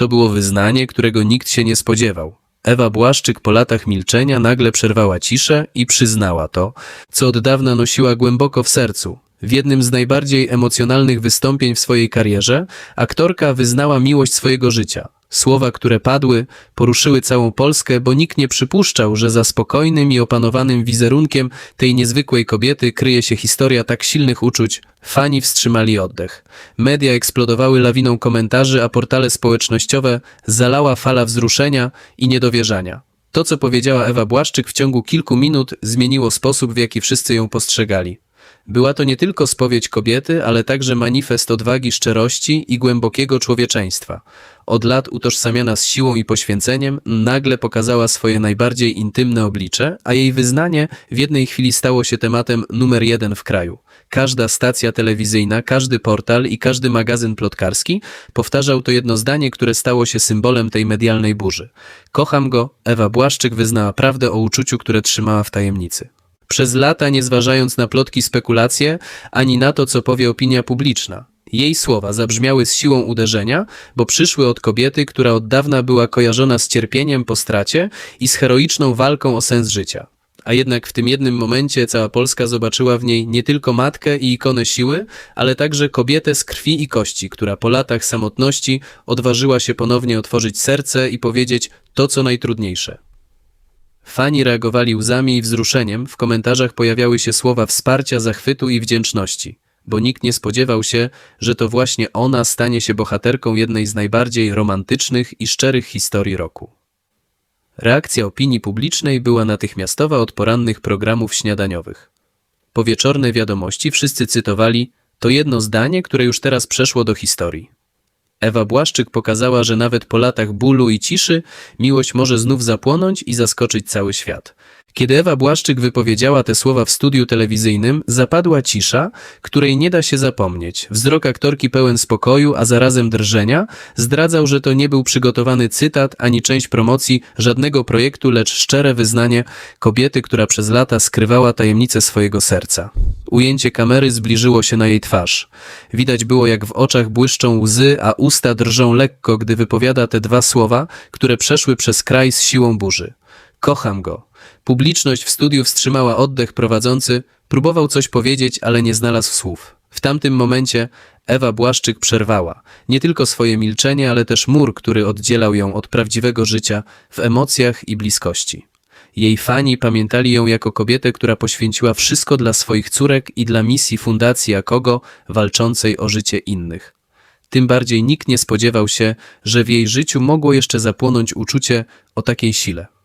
To było wyznanie, którego nikt się nie spodziewał. Ewa Błaszczyk po latach milczenia nagle przerwała ciszę i przyznała to, co od dawna nosiła głęboko w sercu. W jednym z najbardziej emocjonalnych wystąpień w swojej karierze aktorka wyznała miłość swojego życia. Słowa, które padły, poruszyły całą Polskę, bo nikt nie przypuszczał, że za spokojnym i opanowanym wizerunkiem tej niezwykłej kobiety kryje się historia tak silnych uczuć. Fani wstrzymali oddech. Media eksplodowały lawiną komentarzy, a portale społecznościowe zalała fala wzruszenia i niedowierzania. To, co powiedziała Ewa Błaszczyk w ciągu kilku minut, zmieniło sposób, w jaki wszyscy ją postrzegali. Była to nie tylko spowiedź kobiety, ale także manifest odwagi, szczerości i głębokiego człowieczeństwa. Od lat utożsamiana z siłą i poświęceniem, nagle pokazała swoje najbardziej intymne oblicze, a jej wyznanie w jednej chwili stało się tematem numer jeden w kraju. Każda stacja telewizyjna, każdy portal i każdy magazyn plotkarski powtarzał to jedno zdanie, które stało się symbolem tej medialnej burzy. Kocham go, Ewa Błaszczyk wyznała prawdę o uczuciu, które trzymała w tajemnicy. Przez lata nie zważając na plotki, spekulacje, ani na to, co powie opinia publiczna. Jej słowa zabrzmiały z siłą uderzenia, bo przyszły od kobiety, która od dawna była kojarzona z cierpieniem po stracie i z heroiczną walką o sens życia. A jednak w tym jednym momencie cała Polska zobaczyła w niej nie tylko matkę i ikonę siły, ale także kobietę z krwi i kości, która po latach samotności odważyła się ponownie otworzyć serce i powiedzieć to, co najtrudniejsze. Fani reagowali łzami i wzruszeniem, w komentarzach pojawiały się słowa wsparcia, zachwytu i wdzięczności, bo nikt nie spodziewał się, że to właśnie ona stanie się bohaterką jednej z najbardziej romantycznych i szczerych historii roku. Reakcja opinii publicznej była natychmiastowa od porannych programów śniadaniowych. Po wieczorne wiadomości wszyscy cytowali to jedno zdanie, które już teraz przeszło do historii. Ewa Błaszczyk pokazała, że nawet po latach bólu i ciszy miłość może znów zapłonąć i zaskoczyć cały świat. Kiedy Ewa Błaszczyk wypowiedziała te słowa w studiu telewizyjnym, zapadła cisza, której nie da się zapomnieć. Wzrok aktorki pełen spokoju, a zarazem drżenia, zdradzał, że to nie był przygotowany cytat ani część promocji żadnego projektu, lecz szczere wyznanie kobiety, która przez lata skrywała tajemnicę swojego serca. Ujęcie kamery zbliżyło się na jej twarz. Widać było, jak w oczach błyszczą łzy, a usta drżą lekko, gdy wypowiada te dwa słowa, które przeszły przez kraj z siłą burzy. Kocham go. Publiczność w studiu wstrzymała oddech prowadzący, próbował coś powiedzieć, ale nie znalazł słów. W tamtym momencie Ewa Błaszczyk przerwała nie tylko swoje milczenie, ale też mur, który oddzielał ją od prawdziwego życia w emocjach i bliskości. Jej fani pamiętali ją jako kobietę, która poświęciła wszystko dla swoich córek i dla misji Fundacji Akogo walczącej o życie innych. Tym bardziej nikt nie spodziewał się, że w jej życiu mogło jeszcze zapłonąć uczucie o takiej sile.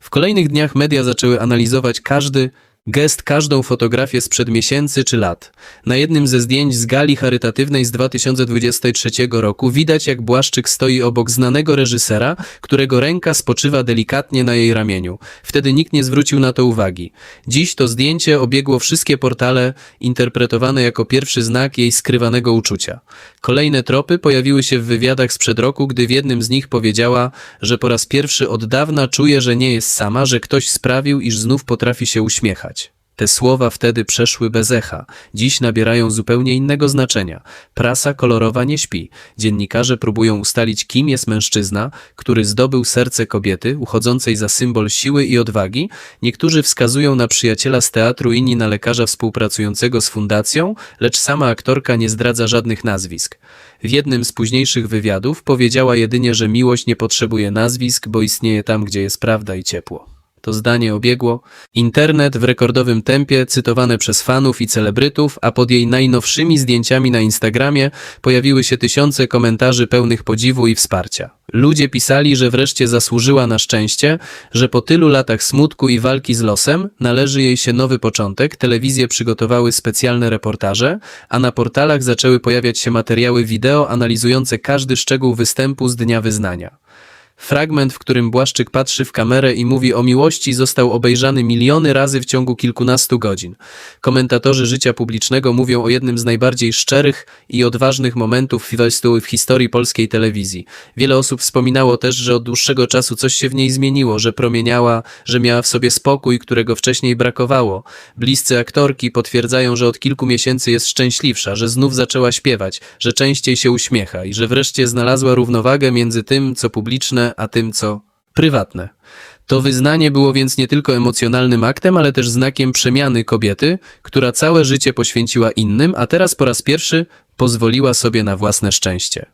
W kolejnych dniach media zaczęły analizować każdy gest, każdą fotografię sprzed miesięcy czy lat. Na jednym ze zdjęć z gali charytatywnej z 2023 roku widać, jak Błaszczyk stoi obok znanego reżysera, którego ręka spoczywa delikatnie na jej ramieniu. Wtedy nikt nie zwrócił na to uwagi. Dziś to zdjęcie obiegło wszystkie portale, interpretowane jako pierwszy znak jej skrywanego uczucia. Kolejne tropy pojawiły się w wywiadach sprzed roku, gdy w jednym z nich powiedziała, że po raz pierwszy od dawna czuje, że nie jest sama, że ktoś sprawił, iż znów potrafi się uśmiechać. Te słowa wtedy przeszły bez echa, dziś nabierają zupełnie innego znaczenia. Prasa kolorowa nie śpi. Dziennikarze próbują ustalić, kim jest mężczyzna, który zdobył serce kobiety, uchodzącej za symbol siły i odwagi. Niektórzy wskazują na przyjaciela z teatru, inni na lekarza współpracującego z fundacją, lecz sama aktorka nie zdradza żadnych nazwisk. W jednym z późniejszych wywiadów powiedziała jedynie, że miłość nie potrzebuje nazwisk, bo istnieje tam, gdzie jest prawda i ciepło. To zdanie obiegło internet w rekordowym tempie, cytowane przez fanów i celebrytów, a pod jej najnowszymi zdjęciami na Instagramie pojawiły się tysiące komentarzy pełnych podziwu i wsparcia. Ludzie pisali, że wreszcie zasłużyła na szczęście, że po tylu latach smutku i walki z losem należy jej się nowy początek, telewizje przygotowały specjalne reportaże, a na portalach zaczęły pojawiać się materiały wideo analizujące każdy szczegół występu z Dnia Wyznania. Fragment, w którym Błaszczyk patrzy w kamerę i mówi o miłości, został obejrzany miliony razy w ciągu kilkunastu godzin. Komentatorzy życia publicznego mówią o jednym z najbardziej szczerych i odważnych momentów w historii polskiej telewizji. Wiele osób wspominało też, że od dłuższego czasu coś się w niej zmieniło, że promieniała, że miała w sobie spokój, którego wcześniej brakowało. Bliscy aktorki potwierdzają, że od kilku miesięcy jest szczęśliwsza, że znów zaczęła śpiewać, że częściej się uśmiecha i że wreszcie znalazła równowagę między tym, co publiczne, a tym, co prywatne. To wyznanie było więc nie tylko emocjonalnym aktem, ale też znakiem przemiany kobiety, która całe życie poświęciła innym, a teraz po raz pierwszy pozwoliła sobie na własne szczęście.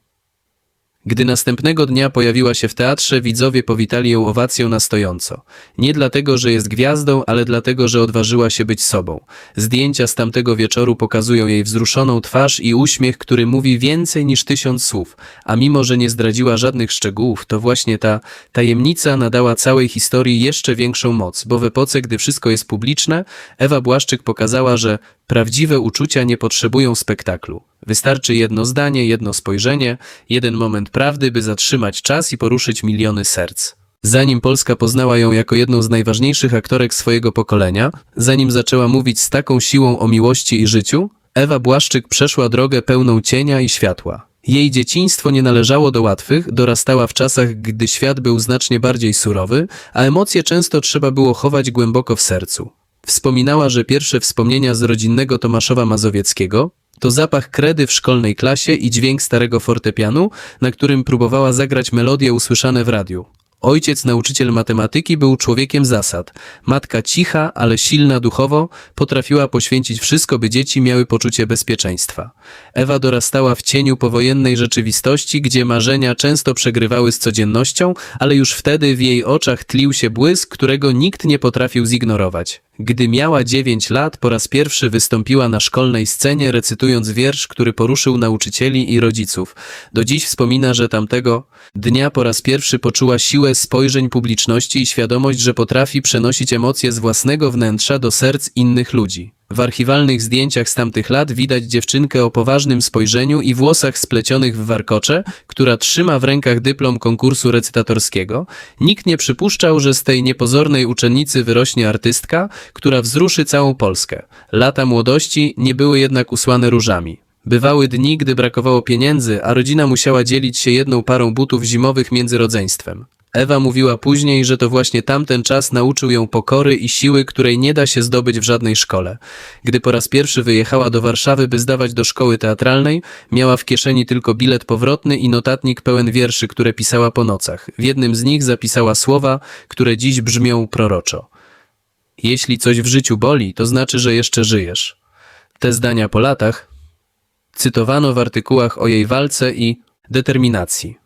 Gdy następnego dnia pojawiła się w teatrze, widzowie powitali ją owacją na stojąco. Nie dlatego, że jest gwiazdą, ale dlatego, że odważyła się być sobą. Zdjęcia z tamtego wieczoru pokazują jej wzruszoną twarz i uśmiech, który mówi więcej niż tysiąc słów. A mimo, że nie zdradziła żadnych szczegółów, to właśnie ta tajemnica nadała całej historii jeszcze większą moc, bo w epoce, gdy wszystko jest publiczne, Ewa Błaszczyk pokazała, że prawdziwe uczucia nie potrzebują spektaklu. Wystarczy jedno zdanie, jedno spojrzenie, jeden moment prawdy, by zatrzymać czas i poruszyć miliony serc. Zanim Polska poznała ją jako jedną z najważniejszych aktorek swojego pokolenia, zanim zaczęła mówić z taką siłą o miłości i życiu, Ewa Błaszczyk przeszła drogę pełną cienia i światła. Jej dzieciństwo nie należało do łatwych, dorastała w czasach, gdy świat był znacznie bardziej surowy, a emocje często trzeba było chować głęboko w sercu. Wspominała, że pierwsze wspomnienia z rodzinnego Tomaszowa Mazowieckiego to zapach kredy w szkolnej klasie i dźwięk starego fortepianu, na którym próbowała zagrać melodie usłyszane w radiu. Ojciec, nauczyciel matematyki, był człowiekiem zasad. Matka cicha, ale silna duchowo, potrafiła poświęcić wszystko, by dzieci miały poczucie bezpieczeństwa. Ewa dorastała w cieniu powojennej rzeczywistości, gdzie marzenia często przegrywały z codziennością, ale już wtedy w jej oczach tlił się błysk, którego nikt nie potrafił zignorować. Gdy miała 9 lat, po raz pierwszy wystąpiła na szkolnej scenie, recytując wiersz, który poruszył nauczycieli i rodziców. Do dziś wspomina, że tamtego dnia po raz pierwszy poczuła siłę spojrzeń publiczności i świadomość, że potrafi przenosić emocje z własnego wnętrza do serc innych ludzi. W archiwalnych zdjęciach z tamtych lat widać dziewczynkę o poważnym spojrzeniu i włosach splecionych w warkocze, która trzyma w rękach dyplom konkursu recytatorskiego. Nikt nie przypuszczał, że z tej niepozornej uczennicy wyrośnie artystka, która wzruszy całą Polskę. Lata młodości nie były jednak usłane różami. Bywały dni, gdy brakowało pieniędzy, a rodzina musiała dzielić się jedną parą butów zimowych między rodzeństwem. Ewa mówiła później, że to właśnie tamten czas nauczył ją pokory i siły, której nie da się zdobyć w żadnej szkole. Gdy po raz pierwszy wyjechała do Warszawy, by zdawać do szkoły teatralnej, miała w kieszeni tylko bilet powrotny i notatnik pełen wierszy, które pisała po nocach. W jednym z nich zapisała słowa, które dziś brzmią proroczo. Jeśli coś w życiu boli, to znaczy, że jeszcze żyjesz. Te zdania po latach cytowano w artykułach o jej walce i determinacji.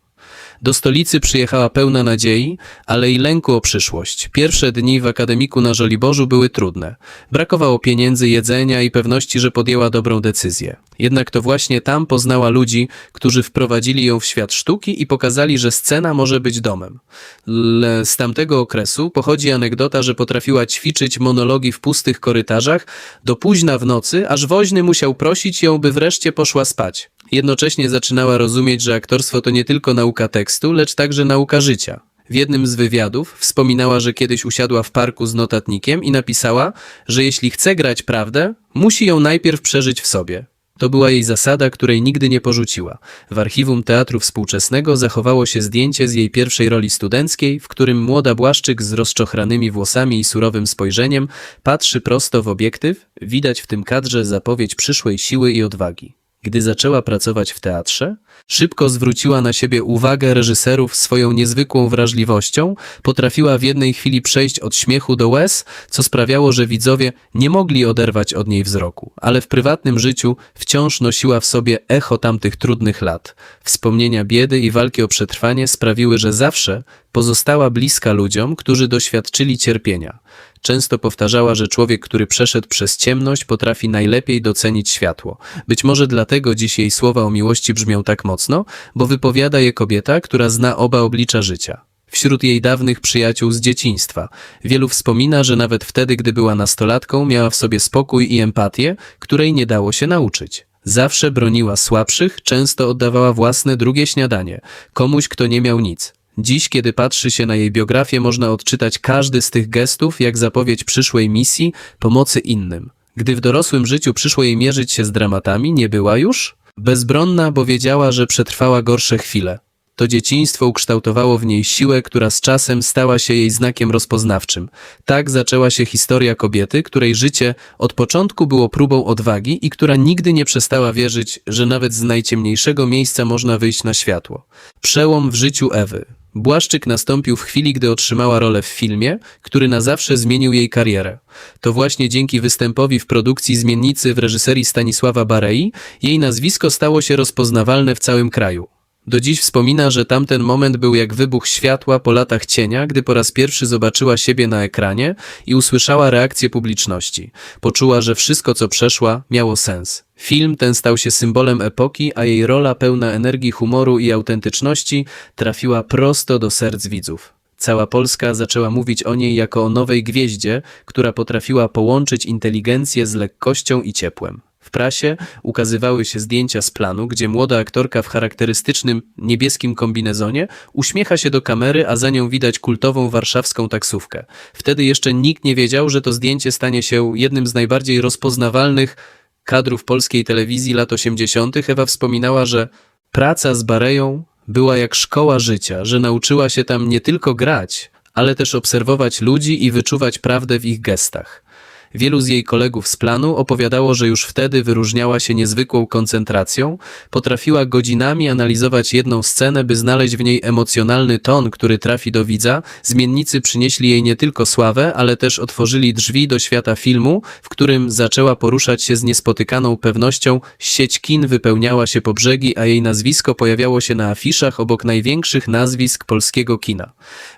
Do stolicy przyjechała pełna nadziei, ale i lęku o przyszłość. Pierwsze dni w akademiku na Żoliborzu były trudne. Brakowało pieniędzy, jedzenia i pewności, że podjęła dobrą decyzję. Jednak to właśnie tam poznała ludzi, którzy wprowadzili ją w świat sztuki i pokazali, że scena może być domem. Le z tamtego okresu pochodzi anegdota, że potrafiła ćwiczyć monologi w pustych korytarzach do późna w nocy, aż woźny musiał prosić ją, by wreszcie poszła spać. Jednocześnie zaczynała rozumieć, że aktorstwo to nie tylko nauka tekstu, lecz także nauka życia. W jednym z wywiadów wspominała, że kiedyś usiadła w parku z notatnikiem i napisała, że jeśli chce grać prawdę, musi ją najpierw przeżyć w sobie. To była jej zasada, której nigdy nie porzuciła. W archiwum Teatru Współczesnego zachowało się zdjęcie z jej pierwszej roli studenckiej, w którym młoda Błaszczyk z rozczochranymi włosami i surowym spojrzeniem patrzy prosto w obiektyw, widać w tym kadrze zapowiedź przyszłej siły i odwagi. Gdy zaczęła pracować w teatrze, szybko zwróciła na siebie uwagę reżyserów swoją niezwykłą wrażliwością, potrafiła w jednej chwili przejść od śmiechu do łez, co sprawiało, że widzowie nie mogli oderwać od niej wzroku, ale w prywatnym życiu wciąż nosiła w sobie echo tamtych trudnych lat. Wspomnienia biedy i walki o przetrwanie sprawiły, że zawsze pozostała bliska ludziom, którzy doświadczyli cierpienia. Często powtarzała, że człowiek, który przeszedł przez ciemność, potrafi najlepiej docenić światło. Być może dlatego dziś jej słowa o miłości brzmią tak mocno, bo wypowiada je kobieta, która zna oba oblicza życia. Wśród jej dawnych przyjaciół z dzieciństwa. Wielu wspomina, że nawet wtedy, gdy była nastolatką, miała w sobie spokój i empatię, której nie dało się nauczyć. Zawsze broniła słabszych, często oddawała własne drugie śniadanie, komuś, kto nie miał nic. Dziś, kiedy patrzy się na jej biografię, można odczytać każdy z tych gestów jak zapowiedź przyszłej misji pomocy innym. Gdy w dorosłym życiu przyszło jej mierzyć się z dramatami, nie była już bezbronna, bo wiedziała, że przetrwała gorsze chwile. To dzieciństwo ukształtowało w niej siłę, która z czasem stała się jej znakiem rozpoznawczym. Tak zaczęła się historia kobiety, której życie od początku było próbą odwagi i która nigdy nie przestała wierzyć, że nawet z najciemniejszego miejsca można wyjść na światło. Przełom w życiu Ewy. Błaszczyk nastąpił w chwili, gdy otrzymała rolę w filmie, który na zawsze zmienił jej karierę. To właśnie dzięki występowi w produkcji Zmiennicy w reżyserii Stanisława Barei jej nazwisko stało się rozpoznawalne w całym kraju. Do dziś wspomina, że tamten moment był jak wybuch światła po latach cienia, gdy po raz pierwszy zobaczyła siebie na ekranie i usłyszała reakcję publiczności. Poczuła, że wszystko, co przeszła, miało sens. Film ten stał się symbolem epoki, a jej rola pełna energii, humoru i autentyczności trafiła prosto do serc widzów. Cała Polska zaczęła mówić o niej jako o nowej gwieździe, która potrafiła połączyć inteligencję z lekkością i ciepłem. W prasie ukazywały się zdjęcia z planu, gdzie młoda aktorka w charakterystycznym niebieskim kombinezonie uśmiecha się do kamery, a za nią widać kultową warszawską taksówkę. Wtedy jeszcze nikt nie wiedział, że to zdjęcie stanie się jednym z najbardziej rozpoznawalnych kadrów polskiej telewizji lat 80. Ewa wspominała, że praca z Bareją była jak szkoła życia, że nauczyła się tam nie tylko grać, ale też obserwować ludzi i wyczuwać prawdę w ich gestach. Wielu z jej kolegów z planu opowiadało, że już wtedy wyróżniała się niezwykłą koncentracją, potrafiła godzinami analizować jedną scenę, by znaleźć w niej emocjonalny ton, który trafi do widza. Zmiennicy przynieśli jej nie tylko sławę, ale też otworzyli drzwi do świata filmu, w którym zaczęła poruszać się z niespotykaną pewnością. Sieć kin wypełniała się po brzegi, a jej nazwisko pojawiało się na afiszach obok największych nazwisk polskiego kina.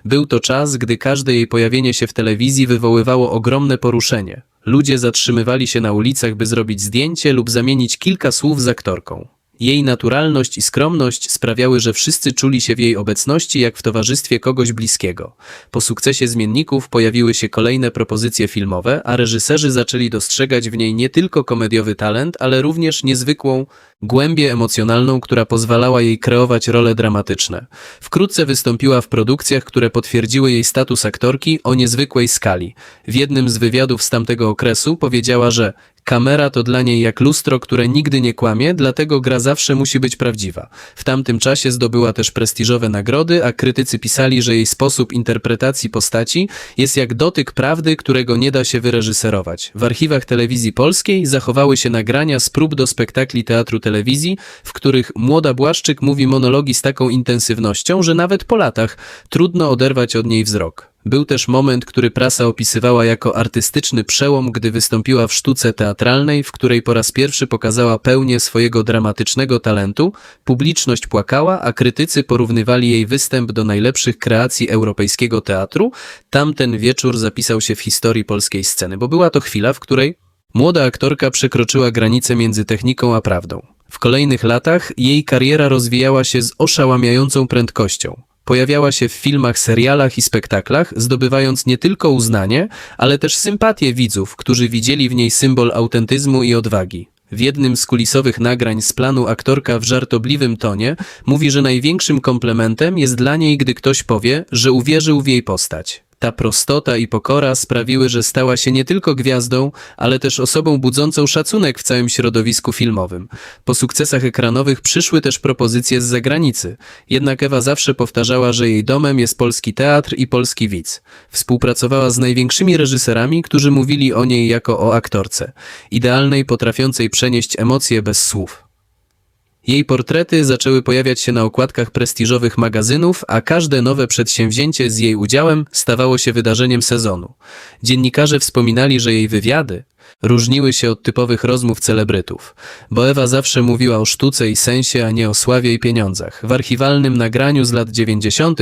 Był to czas, gdy każde jej pojawienie się w telewizji wywoływało ogromne poruszenie. Ludzie zatrzymywali się na ulicach, by zrobić zdjęcie lub zamienić kilka słów z aktorką. Jej naturalność i skromność sprawiały, że wszyscy czuli się w jej obecności jak w towarzystwie kogoś bliskiego. Po sukcesie zmienników pojawiły się kolejne propozycje filmowe, a reżyserzy zaczęli dostrzegać w niej nie tylko komediowy talent, ale również niezwykłą głębię emocjonalną, która pozwalała jej kreować role dramatyczne. Wkrótce wystąpiła w produkcjach, które potwierdziły jej status aktorki o niezwykłej skali. W jednym z wywiadów z tamtego okresu powiedziała, że Kamera to dla niej jak lustro, które nigdy nie kłamie, dlatego gra zawsze musi być prawdziwa. W tamtym czasie zdobyła też prestiżowe nagrody, a krytycy pisali, że jej sposób interpretacji postaci jest jak dotyk prawdy, którego nie da się wyreżyserować. W archiwach telewizji polskiej zachowały się nagrania z prób do spektakli teatru telewizji, w których młoda Błaszczyk mówi monologi z taką intensywnością, że nawet po latach trudno oderwać od niej wzrok. Był też moment, który prasa opisywała jako artystyczny przełom, gdy wystąpiła w sztuce teatralnej, w której po raz pierwszy pokazała pełnię swojego dramatycznego talentu. Publiczność płakała, a krytycy porównywali jej występ do najlepszych kreacji europejskiego teatru. Tamten wieczór zapisał się w historii polskiej sceny, bo była to chwila, w której młoda aktorka przekroczyła granicę między techniką a prawdą. W kolejnych latach jej kariera rozwijała się z oszałamiającą prędkością. Pojawiała się w filmach, serialach i spektaklach, zdobywając nie tylko uznanie, ale też sympatię widzów, którzy widzieli w niej symbol autentyzmu i odwagi. W jednym z kulisowych nagrań z planu aktorka w żartobliwym tonie mówi, że największym komplementem jest dla niej, gdy ktoś powie, że uwierzył w jej postać. Ta prostota i pokora sprawiły, że stała się nie tylko gwiazdą, ale też osobą budzącą szacunek w całym środowisku filmowym. Po sukcesach ekranowych przyszły też propozycje z zagranicy. Jednak Ewa zawsze powtarzała, że jej domem jest polski teatr i polski widz. Współpracowała z największymi reżyserami, którzy mówili o niej jako o aktorce, idealnej, potrafiącej przenieść emocje bez słów. Jej portrety zaczęły pojawiać się na okładkach prestiżowych magazynów, a każde nowe przedsięwzięcie z jej udziałem stawało się wydarzeniem sezonu. Dziennikarze wspominali, że jej wywiady różniły się od typowych rozmów celebrytów, bo Ewa zawsze mówiła o sztuce i sensie, a nie o sławie i pieniądzach. W archiwalnym nagraniu z lat 90.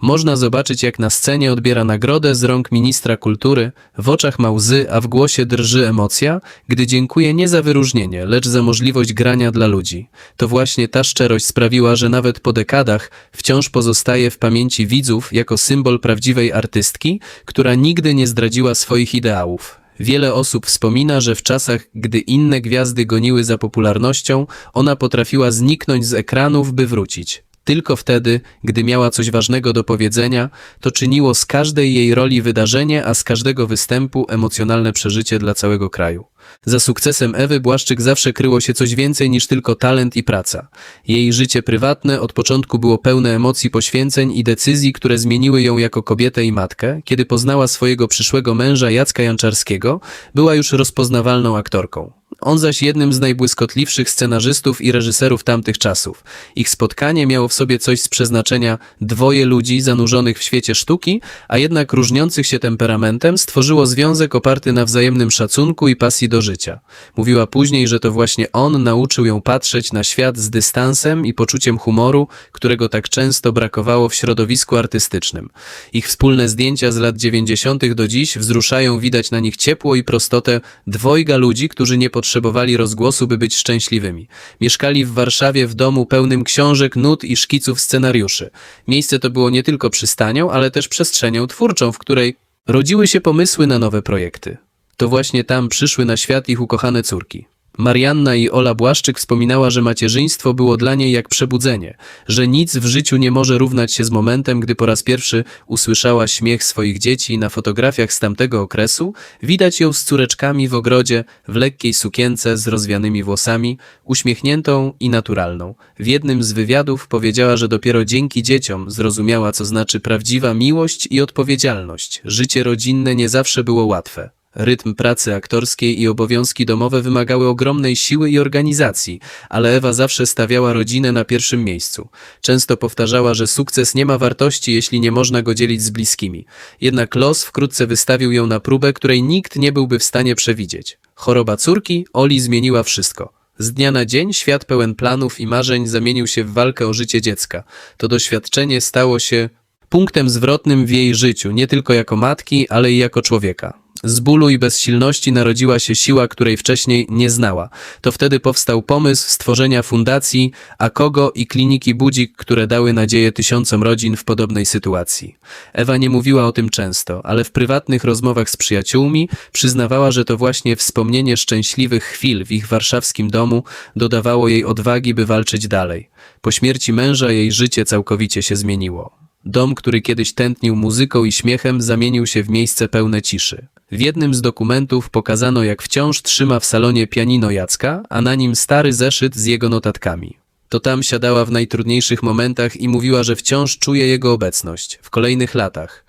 można zobaczyć, jak na scenie odbiera nagrodę z rąk ministra kultury, w oczach ma łzy, a w głosie drży emocja, gdy dziękuje nie za wyróżnienie, lecz za możliwość grania dla ludzi. To właśnie ta szczerość sprawiła, że nawet po dekadach wciąż pozostaje w pamięci widzów jako symbol prawdziwej artystki, która nigdy nie zdradziła swoich ideałów. Wiele osób wspomina, że w czasach, gdy inne gwiazdy goniły za popularnością, ona potrafiła zniknąć z ekranów, by wrócić. Tylko wtedy, gdy miała coś ważnego do powiedzenia, to czyniło z każdej jej roli wydarzenie, a z każdego występu emocjonalne przeżycie dla całego kraju. Za sukcesem Ewy Błaszczyk zawsze kryło się coś więcej niż tylko talent i praca. Jej życie prywatne od początku było pełne emocji, poświęceń i decyzji, które zmieniły ją jako kobietę i matkę. Kiedy poznała swojego przyszłego męża Jacka Janczarskiego, była już rozpoznawalną aktorką. On zaś jednym z najbłyskotliwszych scenarzystów i reżyserów tamtych czasów. Ich spotkanie miało w sobie coś z przeznaczenia dwoje ludzi zanurzonych w świecie sztuki, a jednak różniących się temperamentem stworzyło związek oparty na wzajemnym szacunku i pasji do życia. Mówiła później, że to właśnie on nauczył ją patrzeć na świat z dystansem i poczuciem humoru, którego tak często brakowało w środowisku artystycznym. Ich wspólne zdjęcia z lat 90. do dziś wzruszają, widać na nich ciepło i prostotę dwojga ludzi, którzy nie potrzebowali rozgłosu, by być szczęśliwymi. Mieszkali w Warszawie w domu pełnym książek, nut i szkiców scenariuszy. Miejsce to było nie tylko przystanią, ale też przestrzenią twórczą, w której rodziły się pomysły na nowe projekty. To właśnie tam przyszły na świat ich ukochane córki. Marianna i Ola Błaszczyk wspominała, że macierzyństwo było dla niej jak przebudzenie, że nic w życiu nie może równać się z momentem, gdy po raz pierwszy usłyszała śmiech swoich dzieci na fotografiach z tamtego okresu, widać ją z córeczkami w ogrodzie, w lekkiej sukience z rozwianymi włosami, uśmiechniętą i naturalną. W jednym z wywiadów powiedziała, że dopiero dzięki dzieciom zrozumiała, co znaczy prawdziwa miłość i odpowiedzialność. Życie rodzinne nie zawsze było łatwe. Rytm pracy aktorskiej i obowiązki domowe wymagały ogromnej siły i organizacji, ale Ewa zawsze stawiała rodzinę na pierwszym miejscu. Często powtarzała, że sukces nie ma wartości, jeśli nie można go dzielić z bliskimi. Jednak los wkrótce wystawił ją na próbę, której nikt nie byłby w stanie przewidzieć. Choroba córki Oli zmieniła wszystko. Z dnia na dzień świat pełen planów i marzeń zamienił się w walkę o życie dziecka. To doświadczenie stało się punktem zwrotnym w jej życiu, nie tylko jako matki, ale i jako człowieka. Z bólu i bezsilności narodziła się siła, której wcześniej nie znała. To wtedy powstał pomysł stworzenia fundacji Akogo i kliniki Budzik, które dały nadzieję tysiącom rodzin w podobnej sytuacji. Ewa nie mówiła o tym często, ale w prywatnych rozmowach z przyjaciółmi przyznawała, że to właśnie wspomnienie szczęśliwych chwil w ich warszawskim domu dodawało jej odwagi, by walczyć dalej. Po śmierci męża jej życie całkowicie się zmieniło. Dom, który kiedyś tętnił muzyką i śmiechem, zamienił się w miejsce pełne ciszy. W jednym z dokumentów pokazano, jak wciąż trzyma w salonie pianino Jacka, a na nim stary zeszyt z jego notatkami. To tam siadała w najtrudniejszych momentach i mówiła, że wciąż czuje jego obecność w kolejnych latach.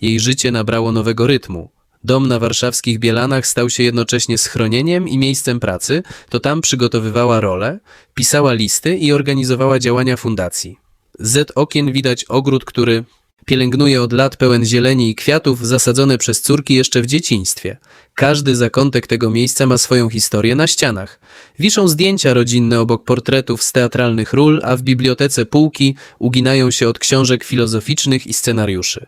Jej życie nabrało nowego rytmu. Dom na warszawskich Bielanach stał się jednocześnie schronieniem i miejscem pracy, to tam przygotowywała role, pisała listy i organizowała działania fundacji. Z okien widać ogród, który pielęgnuje od lat pełen zieleni i kwiatów zasadzone przez córki jeszcze w dzieciństwie. Każdy zakątek tego miejsca ma swoją historię na ścianach. Wiszą zdjęcia rodzinne obok portretów z teatralnych ról, a w bibliotece półki uginają się od książek filozoficznych i scenariuszy.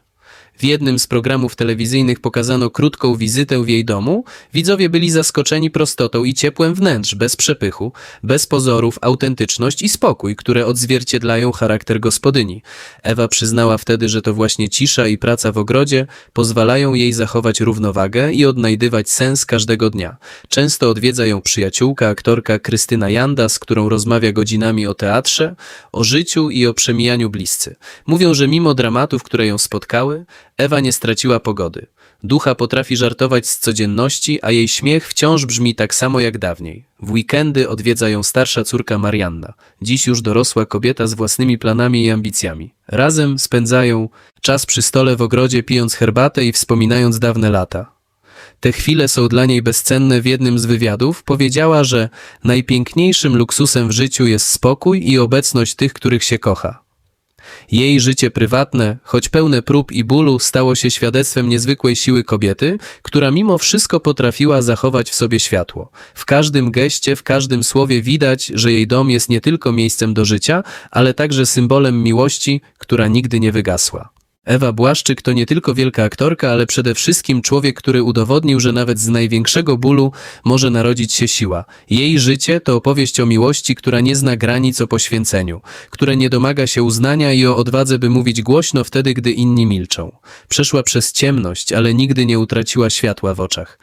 W jednym z programów telewizyjnych pokazano krótką wizytę w jej domu. Widzowie byli zaskoczeni prostotą i ciepłem wnętrz, bez przepychu, bez pozorów, autentyczność i spokój, które odzwierciedlają charakter gospodyni. Ewa przyznała wtedy, że to właśnie cisza i praca w ogrodzie pozwalają jej zachować równowagę i odnajdywać sens każdego dnia. Często odwiedza ją przyjaciółka, aktorka Krystyna Janda, z którą rozmawia godzinami o teatrze, o życiu i o przemijaniu bliscy. Mówią, że mimo dramatów, które ją spotkały, Ewa nie straciła pogody. Ducha potrafi żartować z codzienności, a jej śmiech wciąż brzmi tak samo jak dawniej. W weekendy odwiedza ją starsza córka Marianna, dziś już dorosła kobieta z własnymi planami i ambicjami. Razem spędzają czas przy stole w ogrodzie, pijąc herbatę i wspominając dawne lata. Te chwile są dla niej bezcenne. W jednym z wywiadów powiedziała, że najpiękniejszym luksusem w życiu jest spokój i obecność tych, których się kocha. Jej życie prywatne, choć pełne prób i bólu, stało się świadectwem niezwykłej siły kobiety, która mimo wszystko potrafiła zachować w sobie światło. W każdym geście, w każdym słowie widać, że jej dom jest nie tylko miejscem do życia, ale także symbolem miłości, która nigdy nie wygasła. Ewa Błaszczyk to nie tylko wielka aktorka, ale przede wszystkim człowiek, który udowodnił, że nawet z największego bólu może narodzić się siła. Jej życie to opowieść o miłości, która nie zna granic o poświęceniu, które nie domaga się uznania i o odwadze, by mówić głośno wtedy, gdy inni milczą. Przeszła przez ciemność, ale nigdy nie utraciła światła w oczach.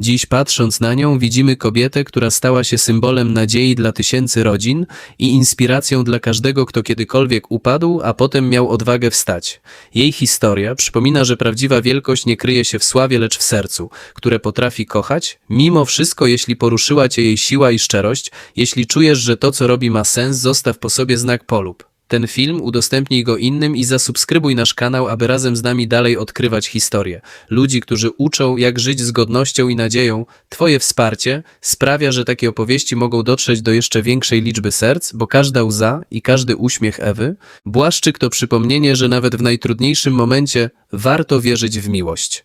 Dziś patrząc na nią widzimy kobietę, która stała się symbolem nadziei dla tysięcy rodzin i inspiracją dla każdego, kto kiedykolwiek upadł, a potem miał odwagę wstać. Jej historia przypomina, że prawdziwa wielkość nie kryje się w sławie, lecz w sercu, które potrafi kochać, mimo wszystko jeśli poruszyła cię jej siła i szczerość, jeśli czujesz, że to co robi ma sens, zostaw po sobie znak polub. Ten film udostępnij go innym i zasubskrybuj nasz kanał, aby razem z nami dalej odkrywać historię. Ludzi, którzy uczą, jak żyć z godnością i nadzieją. Twoje wsparcie sprawia, że takie opowieści mogą dotrzeć do jeszcze większej liczby serc, bo każda łza i każdy uśmiech Ewy Błaszczyk to przypomnienie, że nawet w najtrudniejszym momencie warto wierzyć w miłość.